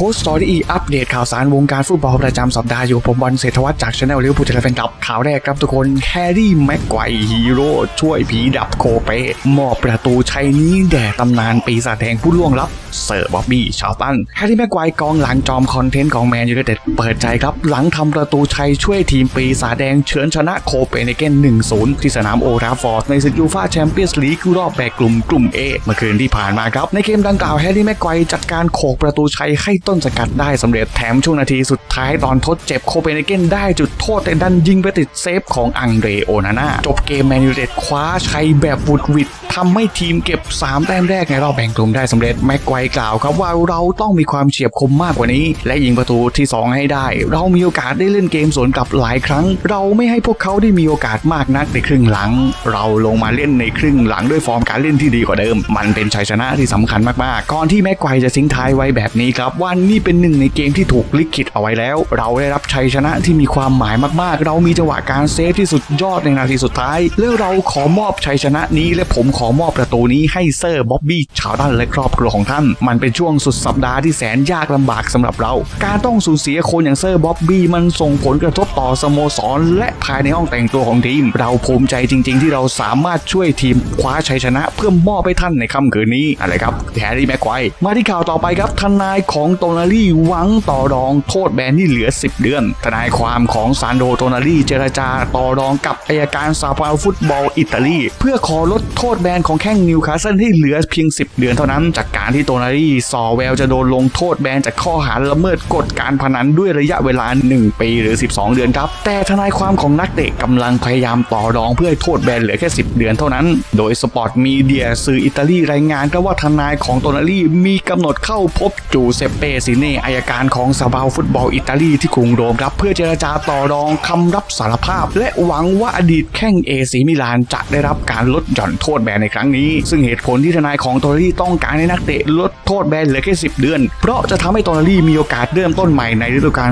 โค้ชสตอรี่อัปเดตข่าวสารวงการฟุตบอลประจำสัปดาห์อยู่ผมบอลเศรษฐวัฒน์จากช anel เลี้ยวผู้จัดแฟนคลับข่าวแรกครับทุกคนแฮร์รี่แม็กไกวฮีโร่ช่วยผีดับโคเปมอบประตูชัยนี้แด่ตำนานปีศาจแดงผู้ล่วงลับเซอร์บ๊อบบี้ชาวตันแฮร์รี่แม็กไกวกองหลังจอมคอนเทนต์ของแมนยูไนเต็ดเปิดใจครับ หลังทำประตูชัยช่วยทีมปีศาจแดงเฉือนชนะโคเปนเกน 1-0 ที่สนามโอราฟอร์ดในศึกยูฟ่าแชมเปี้ยนส์ลีกรอบแบ่งกลุ่มกลุ่ม A เมื่อคืนที่ผ่านมาครับ ในเกมดังกล่าวแฮร์รี่แม็กไกวจัดการโขกประตูชัยให้ต้นสกัดได้สำเร็จแถมช่วงนาทีสุดท้ายตอนทดเจ็บโคเปนเกนได้จุดโทษแต่ดันยิงไปติดเซฟของอังเดรโอนาน่าจบเกมแมนยูเต็ดคว้าชัยแบบบุดวิด ทำให้ทีมเก็บ 3 แต้มแรกในรอบแบ่งกลุ่มได้สำเร็จแม็กไกวกล่าวครับว่าเราต้องมีความเฉียบคมมากกว่านี้ และยิงประตูที่ 2 ให้ได้ เรามีโอกาสได้เล่นเกมสวนกลับหลายครั้ง เราไม่ให้พวกเขาได้มีโอกาสมากนักในครึ่งหลัง เราลงมาเล่นในครึ่งหลังด้วยฟอร์มการเล่นที่ดีกว่าเดิม มันเป็นชัยชนะที่สำคัญมากๆ ก่อนที่แม็กไกวจะทิ้งท้ายไว้แบบนี้ครับว่านี่เป็นหนึ่งในเกมที่ถูกลิขิตเอาไว้แล้ว เราได้รับชัยชนะที่มีความหมายมากๆ เรามีจังหวะการเซฟที่สุดยอดในนาทีสุดท้ายแล้วเราขอมอบชัยชนะนี้และผมขอมอบประตูนี้ให้เซอร์บ๊อบบี้ชาวดันและครอบครัวของท่าน มันเป็นช่วงสุดสัปดาห์ที่แสนยากลำบากสำหรับเรา การต้องสูญเสียคนอย่างเซอร์บ๊อบบี้มันส่งผลกระทบต่อสโมสร และภายในห้องแต่งตัวของทีม เราภูมิใจจริง ๆ ที่เราสามารถช่วยทีมคว้าชัยชนะเพื่อมอบให้ท่านในค่ำคืนนี้อะไรครับแฮร์รี่แม็กไกวมาที่ข่าวต่อไปครับทนายของโตนารี่หวังต่อรองโทษแบนที่เหลือ 10 เดือน ทนายความของซานโดโตนารี่เจรจาต่อรองกับอายการสาภาฟุตบอลอิตาลี เพื่อขอลดโทษแบนของแข้งนิวคาสเซิลที่เหลือเพียง 10 เดือนเท่านั้น จากการที่โตนารี่สอแววจะโดนลงโทษแบนจากข้อหาละเมิดกฎการพนันด้วยระยะเวลา 1 ปีหรือ 12 เดือนครับ แต่ทนายความของนักเตะกำลังพยายามต่อรองเพื่อให้โทษแบนเหลือแค่ 10 เดือนเท่านั้น โดยสปอร์ตมีเดียสื่ออิตาลีรายงานครับว่าทนายของโตนารี่มีกำหนดเข้าพบจูเซเปซิเน่อายการของสภาฟุตบอลอิตาลีที่กรุงโรมครับ เพื่อเจรจาต่อรองคำรับสารภาพ และหวังว่าอดีตแข้งเอซีมิลานจะได้รับการลดหย่อนโทษแบนในครั้งนี้ ซึ่งเหตุผลที่ทนายของโตนารี่ต้องการให้นักเตะลดโทษแบนเหลือแค่ 10 เดือน เพราะจะทำให้โตนารี่มีโอกาสเริ่มต้นใหม่ในฤดูกาล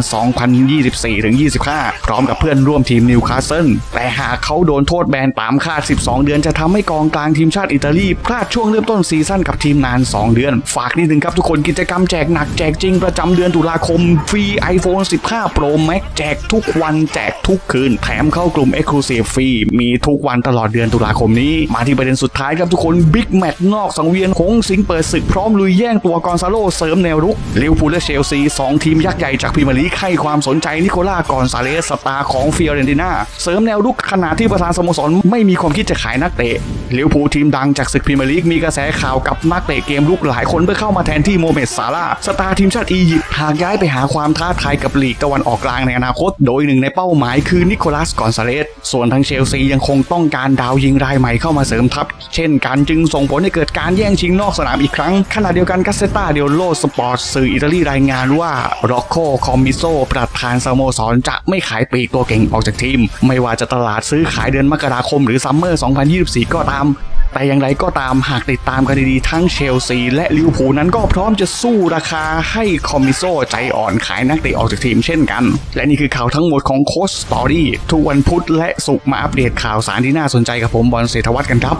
2024-25 พร้อมกับเพื่อนร่วมทีมนิวคาสเซิลแต่หากเขาโดนโทษแบนตามคาด 12 เดือน จะทำให้กองกลางทีมชาติอิตาลีพลาดช่วงเริ่มต้นซีซั่นกับทีมนาน 2 เดือน ฝากนิดนึงครับทุกคนกิจกรรมแจกหนักแจกจริงประจำเดือนตุลาคมฟรี iPhone 15 Pro Max แจกทุกวันแจกทุกคืน แถมเข้ากลุ่ม Exclusive ฟรีมีทุกวันตลอดเดือนตุลาคมนี้ มาที่ประเด็นสุดท้ายครับทุกคนบิ๊กแมตช์นอกสังเวียนหงสิงเปิดศึกพร้อมลุยแย่งตัวกอนซาโลเสริมแนวรุกลิวพูลและเชลซีสองทีมยักษ์ใหญ่จากพรีเมียร์ลีกให้ความสนใจนิโคล่ากอนซาเลสสตาร์ของฟิออเรนติน่าเสริมแนวรุกขณะที่ประธานสโมสรไม่มีความคิดจะขายนักเตะลิวพูลทีมดังจากศึกพรีเมียร์ลีกมีกระแสข่าวกับนักเตะเกมลุกหลายคนเพื่อเข้ามาแทนที่โมเมดซาลาสตาร์ทีมชาติอียิปต์หากย้ายไปหาความท้าทายกับลีกตะวันออกกลางในอนาคต โดยหนึ่งในเป้าหมายคือนิโคลัสกอนซาเลสส่วนทางเชลซียังคงต้องการดาวยิงรายใหม่เข้ามาเสริมทัพเช่นกันจึงส่งผลให้เกิดการแย่งชิงนอกสนามอีกครั้ง ขณะเดียวกันกัสเซตาเดโลสปอร์ตสื่ออิตาลีรายงานว่าร็อกโคคอมมิโซประธานสโมสรจะไม่ขายปีกตัวเก่งออกจากทีม ไม่ว่าจะตลาดซื้อขายเดือนมกราคมหรือซัมเมอร์ 2024 ก็ตามแต่อย่างไรก็ตามหากติดตามกันดีๆทั้งเชลซีและลิเวอร์พูลนั้นก็พร้อมจะสู้ราคาให้คอมมิโซใจอ่อนขายนักเตะออกจากทีมเช่นกัน และนี่คือข่าวทั้งหมดของโค้ชสตอรี่ทุกวันพุธและศุกร์มาอัปเดตข่าวสารที่น่าสนใจกับผมบอลเศรษฐวัฒน์กันครับ